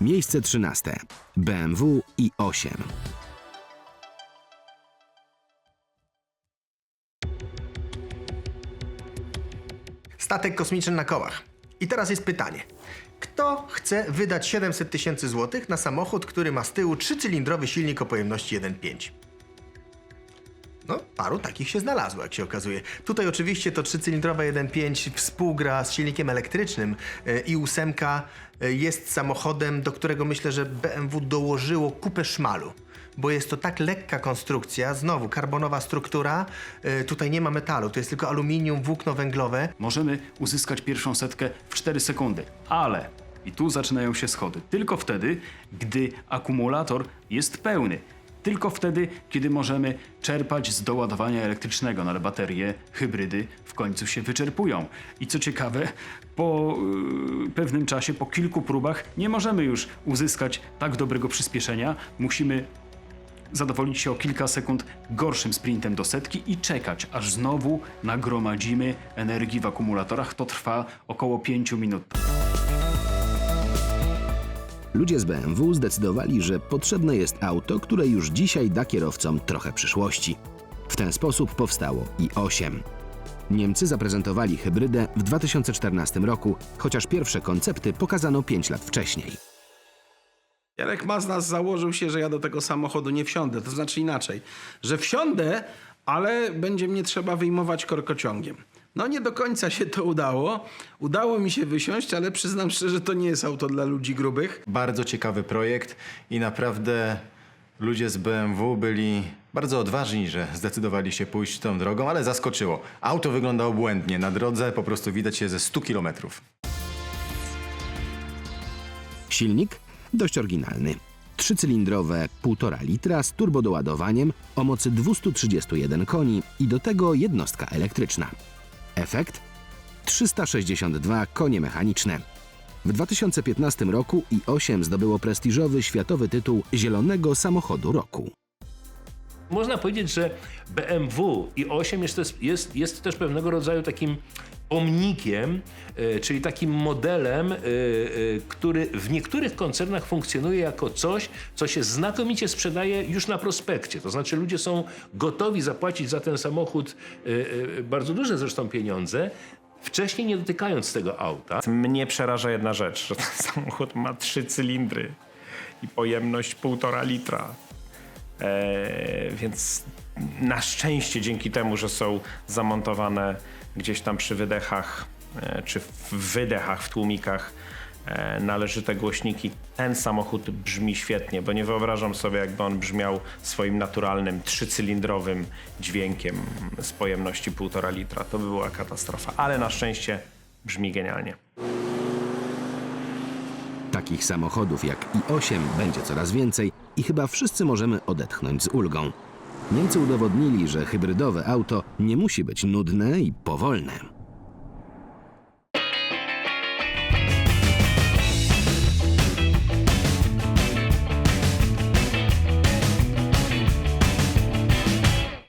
Miejsce 13. BMW i8. Statek kosmiczny na kołach. I teraz jest pytanie. Kto chce wydać 700 tysięcy złotych na samochód, który ma z tyłu trzycylindrowy silnik o pojemności 1.5? No, paru takich się znalazło, jak się okazuje. Tutaj oczywiście to trzycylindrowe 1.5 współgra z silnikiem elektrycznym e, i ósemka e, jest samochodem, do którego myślę, że BMW dołożyło kupę szmalu. Bo jest to tak lekka konstrukcja, znowu karbonowa struktura, e, tutaj nie ma metalu, to jest tylko aluminium, włókno węglowe. Możemy uzyskać pierwszą setkę w 4 sekundy, ale i tu zaczynają się schody. Tylko wtedy, gdy akumulator jest pełny. Tylko wtedy, kiedy możemy czerpać z doładowania elektrycznego, no ale baterie, hybrydy w końcu się wyczerpują. I co ciekawe, po yy, pewnym czasie, po kilku próbach, nie możemy już uzyskać tak dobrego przyspieszenia. Musimy zadowolić się o kilka sekund gorszym sprintem do setki i czekać, aż znowu nagromadzimy energii w akumulatorach. To trwa około 5 minut. Ludzie z BMW zdecydowali, że potrzebne jest auto, które już dzisiaj da kierowcom trochę przyszłości. W ten sposób powstało i8. Niemcy zaprezentowali hybrydę w 2014 roku, chociaż pierwsze koncepty pokazano 5 lat wcześniej. Jarek Mazda założył się, że ja do tego samochodu nie wsiądę. To znaczy inaczej, że wsiądę, ale będzie mnie trzeba wyjmować korkociągiem. No nie do końca się to udało. Udało mi się wysiąść, ale przyznam szczerze, to nie jest auto dla ludzi grubych. Bardzo ciekawy projekt i naprawdę ludzie z BMW byli bardzo odważni, że zdecydowali się pójść tą drogą, ale zaskoczyło. Auto wygląda obłędnie. Na drodze po prostu widać je ze 100 kilometrów. Silnik dość oryginalny. Trzycylindrowe 1,5 litra z turbodoładowaniem o mocy 231 koni i do tego jednostka elektryczna. Efekt 362 konie mechaniczne. W 2015 roku i8 zdobyło prestiżowy światowy tytuł Zielonego Samochodu Roku. Można powiedzieć, że BMW i 8 jest, jest, jest też pewnego rodzaju takim pomnikiem, e, czyli takim modelem, e, e, który w niektórych koncernach funkcjonuje jako coś, co się znakomicie sprzedaje już na prospekcie. To znaczy ludzie są gotowi zapłacić za ten samochód bardzo duże zresztą pieniądze, wcześniej nie dotykając tego auta. Mnie przeraża jedna rzecz, że ten samochód ma trzy cylindry i pojemność półtora litra. E, więc na szczęście dzięki temu, że są zamontowane gdzieś tam przy wydechach e, czy w wydechach, w tłumikach e, należyte głośniki, ten samochód brzmi świetnie, bo nie wyobrażam sobie, jakby on brzmiał swoim naturalnym, trzycylindrowym dźwiękiem z pojemności półtora litra. To by była katastrofa, ale na szczęście brzmi genialnie. Takich samochodów jak i8 będzie coraz więcej i chyba wszyscy możemy odetchnąć z ulgą. Niemcy udowodnili, że hybrydowe auto nie musi być nudne i powolne.